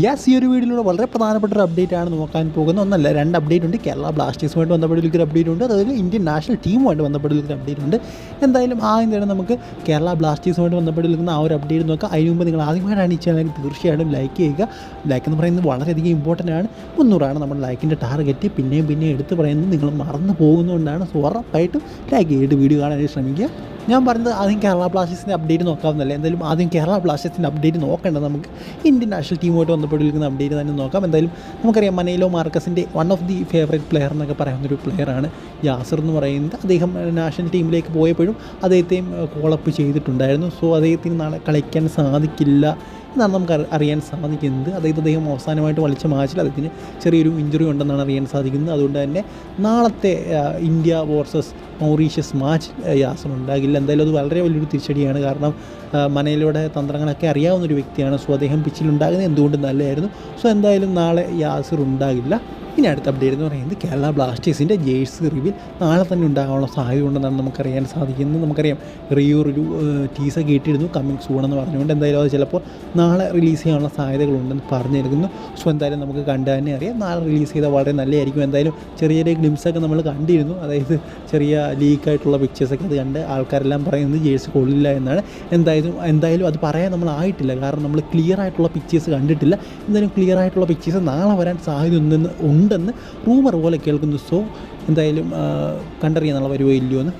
Yes ഈ ഒരു വീഡിയോയിലൂടെ വളരെ പ്രധാനപ്പെട്ട ഒരു അപ്ഡേറ്റ് ആണ് നോക്കാൻ പോകുന്നത്. ഒന്നല്ല രണ്ട് അപ്ഡേറ്റ് ഉണ്ട്. കേരള ബ്ലാസ്റ്റേഴ്സുമായിട്ട് ബന്ധപ്പെട്ട ഒരു അപ്ഡേറ്റ് ഉണ്ട്. അതുപോലെ ഇന്ത്യൻ നാഷണൽ ടീമുമായിട്ട് ബന്ധപ്പെട്ട ഒരു അപ്ഡേറ്റ് ഉണ്ട്. എന്തായാലും ആദ്യം തന്നെ നമുക്ക് കേരള ബ്ലാസ്റ്റേഴ്സുമായിട്ട് ബന്ധപ്പെട്ട് ബന്ധപ്പെട്ടിരിക്കുന്ന ആ ഒരു അപ്ഡേറ്റ് നോക്കാം. അതിന് മുമ്പ് നിങ്ങൾ ആദ്യമായിട്ടാണ് ഈ ചാനൽ തീർച്ചയായിട്ടും ലൈക്ക് ചെയ്യുക. ലൈക്ക് എന്ന് പറയുന്നത് വളരെയധികം ഇമ്പോർട്ടന്റ് ആണ്. മുന്നൂറാണ് നമ്മുടെ ലൈക്കിന്റെ ടാർഗറ്റ് പിന്നെയും പിന്നെയും എടുത്ത് പറയുന്നത് നിങ്ങൾ മറന്നു പോകുന്നതുകൊണ്ടാണ്. സോ ഉറപ്പായിട്ടും ലൈക്ക് ചെയ്തിട്ട് വീഡിയോ കാണാനായിട്ട് ശ്രമിക്കുക. ഞാൻ പറഞ്ഞത് ആദ്യം കേരള ബ്ലാസ്റ്റേഴ്സിന്റെ അപ്ഡേറ്റ് നോക്കാവുന്നല്ലേ എന്തായാലും ആദ്യം കേരള ബ്ലാസ്റ്റേഴ്സിന്റെ അപ്ഡേറ്റ് നോക്കേണ്ടത് നമുക്ക് ഇന്ത്യൻ നാഷണൽ ടീമുമായിട്ട് ബന്ധപ്പെട്ടിരിക്കുന്ന അപ്ഡേറ്റ് തന്നെ നോക്കാം. എന്തായാലും നമുക്കറിയാം മനയിലോ മാർക്കസിന്റെ one of the favourite player എന്നൊക്കെ പറയുന്ന ഒരു പ്ലെയറാണ് യാസർ എന്ന് പറയുന്നത്. അദ്ദേഹം നാഷണൽ ടീമിലേക്ക് പോയപ്പോഴും അദ്ദേഹത്തെയും കോളപ്പ് ചെയ്തിട്ടുണ്ടായിരുന്നു. സോ അദ്ദേഹത്തിന് നാളെ കളിക്കാൻ സാധിക്കില്ല എന്നാണ് നമുക്ക് അറി- അറിയാൻ സാധിക്കുന്നത്. അതായത് അദ്ദേഹം അവസാനമായിട്ട് കളിച്ച മാച്ചിൽ അദ്ദേഹത്തിന് ചെറിയൊരു ഇഞ്ചുറി ഉണ്ടെന്നാണ് അറിയാൻ സാധിക്കുന്നത്. അതുകൊണ്ട് തന്നെ നാളത്തെ India versus Mauritius match Yasir ഉണ്ടാകില്ല എന്തായാലും അത് വളരെ വലിയൊരു തിരിച്ചടിയാണ്. കാരണം മനയിലൂടെ തന്ത്രങ്ങളൊക്കെ അറിയാവുന്ന ഒരു വ്യക്തിയാണ്. സോ അദ്ദേഹം പിച്ചിലുണ്ടാകുന്നത് എന്തുകൊണ്ട് നല്ലതായിരുന്നു. സോ എന്തായാലും നാളെ യാസർ ഉണ്ടാകില്ല. ഇനി അടുത്ത അപ്ഡേറ്റ് എന്ന് പറയുന്നത് കേരള ബ്ലാസ്റ്റേഴ്സിന്റെ ജേഴ്സി റിവ്യൂ നാളെ തന്നെ ഉണ്ടാകാനുള്ള സാധ്യത ഉണ്ടെന്നാണ് നമുക്കറിയാൻ സാധിക്കുന്നത്. നമുക്കറിയാം റിയൂർ ഒരു ടീസൊക്കെ ഇട്ടിരുന്നു കമ്മിങ് സൂൺ എന്ന് പറഞ്ഞുകൊണ്ട് എന്തായാലും അത് ചിലപ്പോൾ നാളെ റിലീസ് ചെയ്യാനുള്ള സാധ്യതകളുണ്ടെന്ന് പറഞ്ഞിരിക്കുന്നു. സോ എന്തായാലും നമുക്ക് കണ്ടു തന്നെ അറിയാം. നാളെ റിലീസ് ചെയ്താൽ വളരെ നല്ലതായിരിക്കും. എന്തായാലും ചെറിയ ചെറിയ ഗ്ലിംസൊക്കെ നമ്മൾ കണ്ടിരുന്നു. അതായത് ചെറിയ ലീക്കായിട്ടുള്ള പിക്ചേഴ്സൊക്കെ അത് കണ്ട് ആൾക്കാരെല്ലാം പറയുന്നത് ജേഴ്സി കൊള്ളില്ല എന്നാണ്. എന്തായാലും എന്തായാലും അത് പറയാൻ നമ്മൾ ആയിട്ടില്ല. കാരണം നമ്മൾ ക്ലിയർ ആയിട്ടുള്ള പിക്ചേഴ്സ് കണ്ടിട്ടില്ല. എന്തായാലും ക്ലിയർ ആയിട്ടുള്ള പിക്ചേഴ്സ് നാളെ വരാൻ സാധ്യത ഉണ്ടെന്ന് ഉണ്ടെന്ന് റൂമർ പോലെ കേൾക്കുന്നു. സോ എന്തായാലും കണ്ടറിയാൻ നാളെ വരുമോ ഇല്ലയോ എന്ന്